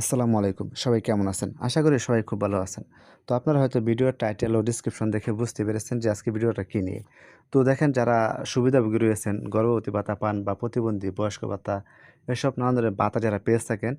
আসসালামু আলাইকুম। সবাই কেমন আছেন? আশা করি সবাই খুব ভালো আছেন। তো আপনারা হয়তো ভিডিওর টাইটেল ও ডিসক্রিপশন দেখে বুঝতে পেরেছেন যে আজকে ভিডিওটা কী নিয়ে। তো দেখেন যারা সুবিধাভোগী রয়েছেন, গর্ভবতী ভাতা পান বা প্রতিবন্ধী, বয়স্ক ভাতা, এসব নানান ধরনের ভাতা যারা পেয়ে থাকেন,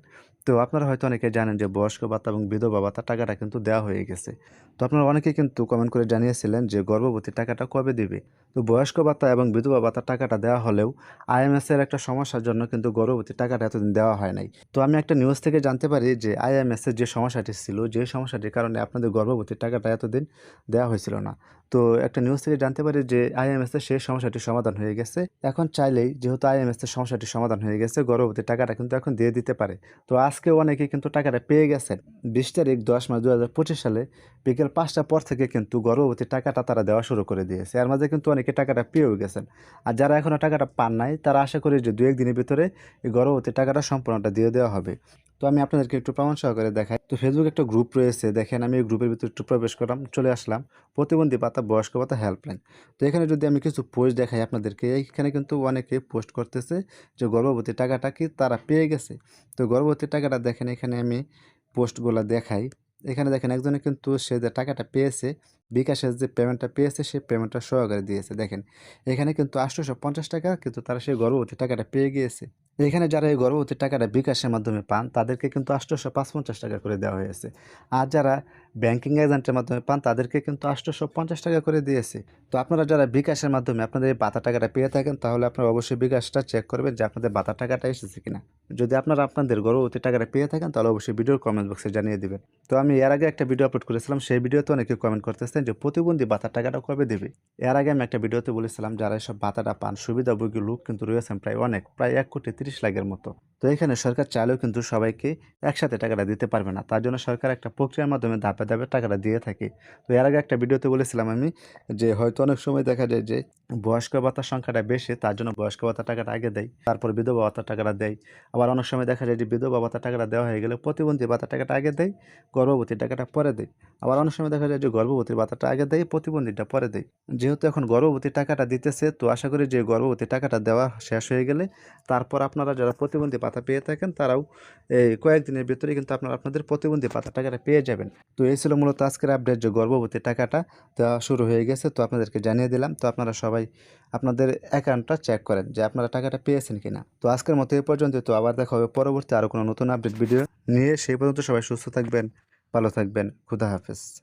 তো আপনারা হয়তো অনেকে জানেন যে বয়স্ক ভাতা এবং বিধবা ভাতা টাকাটা কিন্তু দেওয়া হয়ে গেছে। তো আপনারা অনেকে কিন্তু কমেন্ট করে জানিয়েছিলেন যে গর্ভবতী টাকাটা কবে দিবে? তো বয়স্ক ভাতা এবং বিধবা ভাতার টাকাটা দেওয়া হলেও আইএমএস এর একটা সমস্যার জন্য কিন্তু গর্ভবতী টাকাটা এতদিন দেওয়া হয় নাই। তো আমি একটা নিউজ থেকে জানতে পারি যে আইএমএস এর যে সমস্যাটি ছিল, যে সমস্যাটির কারণে আপনাদের গর্ভবতীর টাকাটা এতদিন দেওয়া হয়েছিল না। তো একটা নিউজ থেকে জানতে পারি যে আইএমএস এর সেই সমস্যাটির সমাধান হয়ে গেছে। এখন চাইলেই যেহেতু আইএমএস এর সমস্যাটির সমাধান হয়ে গেছে, গর্ভবতীর টাকাটা কিন্তু এখন দিয়ে দিতে পারে। তো আজকে অনেকে কিন্তু টাকাটা পেয়ে গেছেন। বিশ তারিখ, দশ মাস দু হাজার পঁচিশ সালে বিকেল পাঁচটার পর থেকে কিন্তু গর্ভবতীর টাকাটা তারা দেওয়া শুরু করে দিয়েছে। এর মাঝে কিন্তু অনেকে টাকাটা পেয়েও গেছেন। আর যারা এখনও টাকাটা পান নাই, তারা আশা করি যে দু একদিনের ভিতরে এই গর্ভবতীর টাকাটা সম্পূর্ণটা দিয়ে দেওয়া হবে। তো আমি আপনাদেরকে একটু প্রমাণ সহকারে দেখাই। তো ফেসবুক একটা গ্রুপ রয়েছে, দেখেন আমি এই গ্রুপের ভিতরে একটু প্রবেশ করলাম, চলে আসলাম। প্রতিবন্ধী পাতা বয়স্ক পাতা হেল্পলাইন তো এখানে যদি আমি কিছু পোস্ট দেখাই আপনাদেরকে, এইখানে কিন্তু অনেকে পোস্ট করতেছে যে গর্ভবতী টাকাটা কি তারা পেয়ে গেছে? তো গর্ভবতী টাকাটা দেখেন এখানে আমি পোস্টগুলো দেখাই। এখানে দেখেন একজনে কিন্তু সে যে টাকাটা পেয়েছে বিকাশের যে পেমেন্টটা পেয়েছে সেই পেমেন্টটা সহকারে দিয়েছে। দেখেন, এখানে কিন্তু আটশোশো পঞ্চাশ টাকা কিন্তু তারা সেই গর্ভবতী টাকাটা পেয়ে গিয়েছে। এখানে যারা এই গর্ভবতী টাকাটা বিকাশের মাধ্যমে পান, তাদেরকে কিন্তু আটশোশো পঞ্চাশ টাকা করে দেওয়া হয়েছে। আর যারা ব্যাংকিং এজেন্টের মাধ্যমে পান, তাদেরকে কিন্তু আটশোশো পঞ্চাশ টাকা করে দিয়েছে। তো আপনারা যারা বিকাশের মাধ্যমে আপনাদের এই বাতা টাকাটা পেয়ে থাকেন, তাহলে আপনারা অবশ্যই বিকাশটা চেক করবেন যে আপনাদের বাতা টাকাটা এসেছে কিনা। যদি আপনারা আপনাদের গর্ভবতী টাকাটা পেয়ে থাকেন, তাহলে অবশ্যই ভিডিওর কমেন্ট বক্সে জানিয়ে দিবেন। তো আমি এর আগে একটা ভিডিও আপলোড করেছিলাম, সেই ভিডিওতে অনেকে কমেন্ট করতেছেন যে, প্রতিবন্ধী ভাতার টাকাটা কবে দেবে? এর আগে আমি একটা ভিডিওতে বলেছিলাম, যারা এসব ভাতাটা পান, সুবিধাভোগী লোক কিন্তু রয়েছেন প্রায় অনেক, প্রায় এক কোটি তিরিশ লাখের মতো। তো এখানে সরকার চাইলেও কিন্তু সবাইকে একসাথে টাকাটা দিতে পারবে না। তার জন্য সরকার একটা প্রক্রিয়ার মাধ্যমে ধাপে ধাপে টাকাটা দিয়ে থাকে। তো এর আগে একটা ভিডিওতে বলেছিলাম আমি যে, হয়তো অনেক সময় দেখা যায় যে বয়স্ক ভাতার সংখ্যাটা বেশি, তার জন্য বয়স্ক ভাতার টাকাটা আগে দেয়, তারপর বিধবা ভাতার টাকাটা দেয়। আবার অনেক সময় দেখা যায় যে বিধবা ভাতার টাকাটা দেওয়া হয়ে গেলে প্রতিবন্ধী ভাতার টাকাটা আগে দেয়, গর্ভবতীর টাকাটা পরে দেয়। আবার অনেক সময় দেখা যায় যে গর্ভবতীর ভাতাটা আগে দেয়, প্রতিবন্ধীটা পরে দেয়। যেহেতু এখন গর্ভবতীর টাকাটা দিতেছে, তো আশা করি যে গর্ভবতীর টাকাটা দেওয়া শেষ হয়ে গেলে তারপর আপনারা যারা প্রতিবন্ধী ভাতা পেয়ে থাকেন, তারাও এই কয়েকদিনের ভিতরে কিন্তু আপনারা আপনাদের প্রতিবন্ধী ভাতা টাকাটা পেয়ে যাবেন। তো এই ছিল মূলত আজকের আপডেট যে গর্ভবতী টাকাটা দেওয়া শুরু হয়ে গেছে, তো আপনাদেরকে জানিয়ে দিলাম। তো আপনারা সবাই আপনাদের অ্যাকাউন্টটা চেক করেন যে আপনারা টাকাটা পেয়েছেন কিনা। তো আজকের মতো এ পর্যন্ত তো আবার দেখা হবে পরবর্তী আরও কোনো নতুন আপডেট ভিডিও নিয়ে। সেই পর্যন্ত সবাই সুস্থ থাকবেন, ভালো থাকবেন। খুদা হাফেজ।